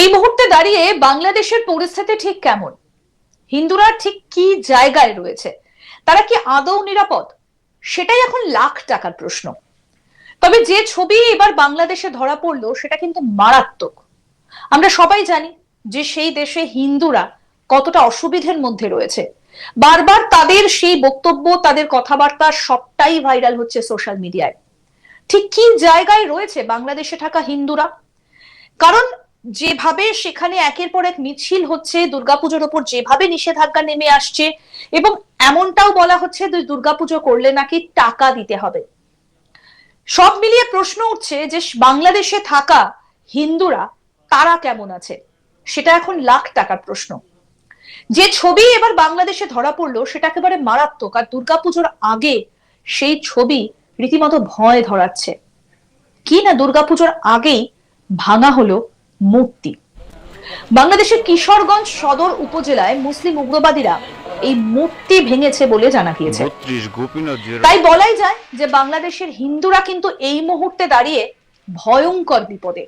এই মুহূর্তে দাঁড়িয়ে বাংলাদেশের পরিস্থিতি ঠিক কেমন? হিন্দুরা ঠিক কি জায়গায় রয়েছে? তারা কি আদৌ নিরাপদ? সেটাই এখন লাখ টাকার প্রশ্ন। তবে যে ছবি এবার বাংলাদেশে ধরা পড়ল, সেটা কিন্তু মারাত্মক। আমরা সবাই জানি যে সেই দেশে হিন্দুরা কতটা অসুবিধের মধ্যে রয়েছে। বারবার তাদের সেই বক্তব্য, তাদের কথাবার্তা সবটাই ভাইরাল হচ্ছে সোশ্যাল মিডিয়ায়। ঠিক কি জায়গায় রয়েছে বাংলাদেশে থাকা হিন্দুরা? কারণ যেভাবে সেখানে একের পর এক মিছিল হচ্ছে, দুর্গাপুজোর ওপর যেভাবে নিষেধাজ্ঞা নেমে আসছে এবং এমনটাও বলা হচ্ছে দুর্গাপুজো করলে নাকি টাকা দিতে হবে। সব মিলিয়ে প্রশ্ন উঠছে যে বাংলাদেশে থাকা হিন্দুরা, তারা কেমন আছে? সেটা এখন লাখ টাকার প্রশ্ন। যে ছবি এবার বাংলাদেশে ধরা পড়ল সেটা একেবারে মারাত্মক, আর দুর্গাপুজোর আগে সেই ছবি রীতিমতো ভয় ধরাচ্ছে। কি না দুর্গাপুজোর আগেই ভাঙা হলো মূর্তি। বাংলাদেশের কিশোরগঞ্জ সদর উপজেলায় মুসলিম উগ্রবাদীরা এই মূর্তি ভেঙেছে বলে জানা গিয়েছে। তাই বলাই যায় যে বাংলাদেশের হিন্দুরা কিন্তু এই মুহূর্তে দাঁড়িয়ে ভয়ঙ্কর বিপদে।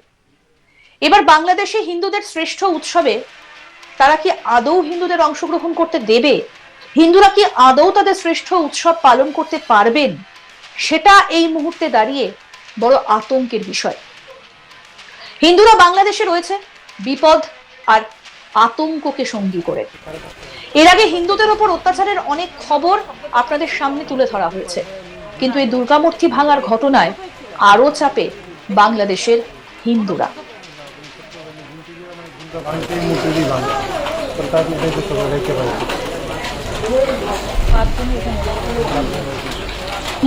এবার বাংলাদেশে হিন্দুদের শ্রেষ্ঠ উৎসবে তারা কি আদৌ হিন্দুদের অংশগ্রহণ করতে দেবে? হিন্দুরা কি আদৌ তাদের শ্রেষ্ঠ উৎসব পালন করতে পারবেন? সেটা এই মুহূর্তে দাঁড়িয়ে বড় আতঙ্কের বিষয়। হিন্দুরা বাংলাদেশে রয়েছে। বিপদ আর আতঙ্ককে সঙ্গী করে। এর আগে হিন্দুদের ওপর অত্যাচারের অনেক খবর আপনাদের সামনে তুলে ধরা হয়েছে। কিন্তু এই দুর্গামূর্তি ভাঙার ঘটনায় আরও চাপে বাংলাদেশের হিন্দুরা।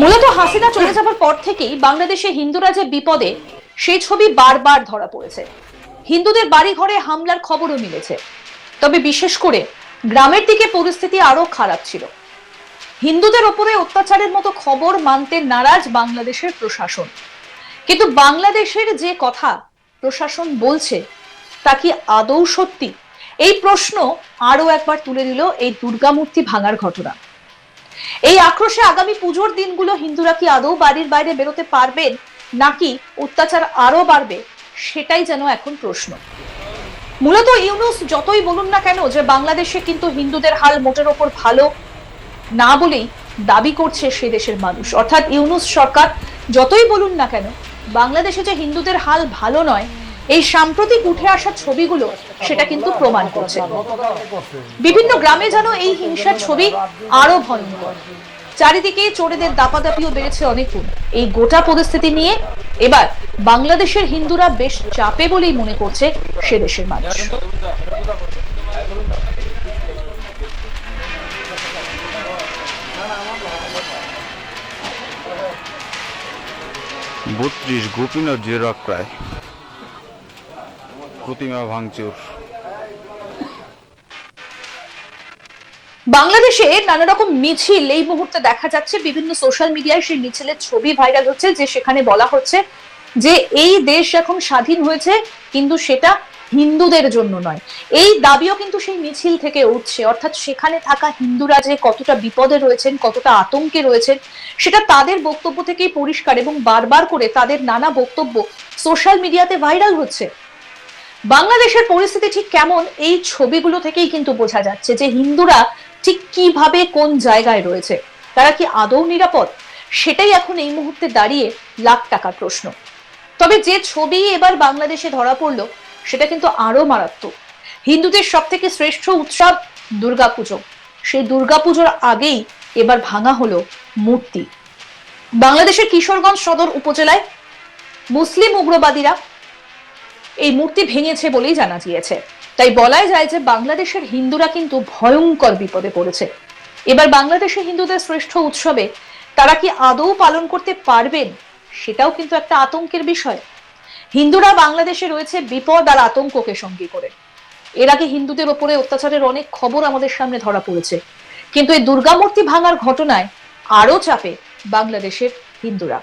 মূলত হাসিনা চলে যাবার পর থেকেই বাংলাদেশে হিন্দুরা যে বিপদে সেই ছবি বারবার ধরা পড়েছে। হিন্দুদের বাড়ি ঘরে হামলার খবরও মিলেছে। তবে বিশেষ করে গ্রামের দিকে পরিস্থিতি আরও খারাপ ছিল। হিন্দুদের ওপরে অত্যাচারের মতো খবর মানতে নারাজ বাংলাদেশের প্রশাসন। কিন্তু বাংলাদেশের যে কথা প্রশাসন বলছে, তা কি আদৌ সত্যি? এই প্রশ্ন আরও একবার তুলে দিল এই দুর্গামূর্তি ভাঙার ঘটনা। এই আক্রোশে আগামী পুজোর দিনগুলো হিন্দুরা কি আদৌ বাড়ির বাইরে বেরোতে পারবেন? নাকি অত্যাচার আরও বাড়বে, সেটাই যেন এখন প্রশ্ন। মূলত ইউনুস যতই বলুন না কেন যে বাংলাদেশে কিন্তু হিন্দুদের হাল মোটের ওপর ভালো না বলেই দাবি করছে সে দেশের মানুষ। অর্থাৎ ইউনুস সরকার যতই বলুন না কেন, বাংলাদেশে যে হিন্দুদের হাল ভালো নয়, এই সাম্প্রতিক উঠে আসা ছবিগুলো সেটা কিন্তু প্রমাণ করছে। বিভিন্ন গ্রামে যেন এই হিংসার ছবি আরও ভয়ঙ্কর। চারিদিকে চোরেদের দাপাদাপিও বেড়েছে অনেক এই গোটা পরিস্থিতি নিয়ে এবার বাংলাদেশের হিন্দুরা বেশ চাপে বলেই মনে করছে সে দেশের মানুষ। বত্রিশ গোপীনাথ জেরাক্রায় প্রতিমা ভাঙচুর। বাংলাদেশে নানা রকম মিছিল এই মুহূর্তে দেখা যাচ্ছে। বিভিন্ন সোশ্যাল মিডিয়ায় সেই মিছিলের ছবি ভাইরাল হচ্ছে যে সেখানে বলা হচ্ছে যে এই দেশ এখন স্বাধীন হয়েছে, কিন্তু সেটা হিন্দুদের জন্য নয়। এই দাবিও কিন্তু সেই মিছিল থেকে উঠছে। অর্থাৎ সেখানে থাকা হিন্দুরা যে কতটা বিপদে রয়েছেন, কতটা আতঙ্কে রয়েছেন, সেটা তাদের বক্তব্য থেকেই পরিষ্কার এবং বারবার করে তাদের নানা বক্তব্য সোশ্যাল মিডিয়াতে ভাইরাল হচ্ছে। বাংলাদেশের পরিস্থিতি ঠিক কেমন? এই ছবিগুলো থেকেই কিন্তু বোঝা যাচ্ছে যে হিন্দুরা ঠিক কীভাবে কোন জায়গায় রয়েছে? তারা কি আদৌ নিরাপদ? সেটাই এখন এই মুহূর্তে দাঁড়িয়ে লাখ টাকার প্রশ্ন। তবে যে ছবি এবার বাংলাদেশে ধরা পড়ল, সেটা কিন্তু আরও মারাত্মক। হিন্দুদের সব থেকে শ্রেষ্ঠ উৎসব দুর্গাপুজো। সেই দুর্গাপুজোর আগেই এবার ভাঙা হলো মূর্তি। বাংলাদেশের কিশোরগঞ্জ সদর উপজেলায় মুসলিম উগ্রবাদীরা এই মূর্তি ভেঙেছে বলেই জানা গিয়েছে। তাই বলাই যায় যে বাংলাদেশের হিন্দুরা কিন্তু ভয়ঙ্কর বিপদে পড়েছে। এবার বাংলাদেশের হিন্দুদের শ্রেষ্ঠ উৎসবে তারা কি আদৌ পালন করতে পারবেন সেটাও কিন্তু একটা আতঙ্কের বিষয়। হিন্দুরা বাংলাদেশে রয়েছে বিপদ আর আতঙ্ককে সঙ্গী করে। এর আগে হিন্দুদের ওপরে অত্যাচারের অনেক খবর আমাদের সামনে ধরা পড়েছে। কিন্তু এই দুর্গামূর্তি ভাঙার ঘটনায় আরও চাপে বাংলাদেশের হিন্দুরা।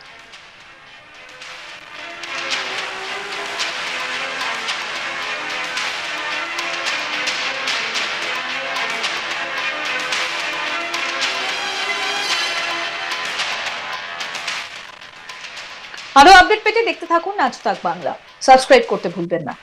আরও আপডেট পেতে দেখতে থাকুন আজ তাক বাংলা। সাবস্ক্রাইব করতে ভুলবেন না।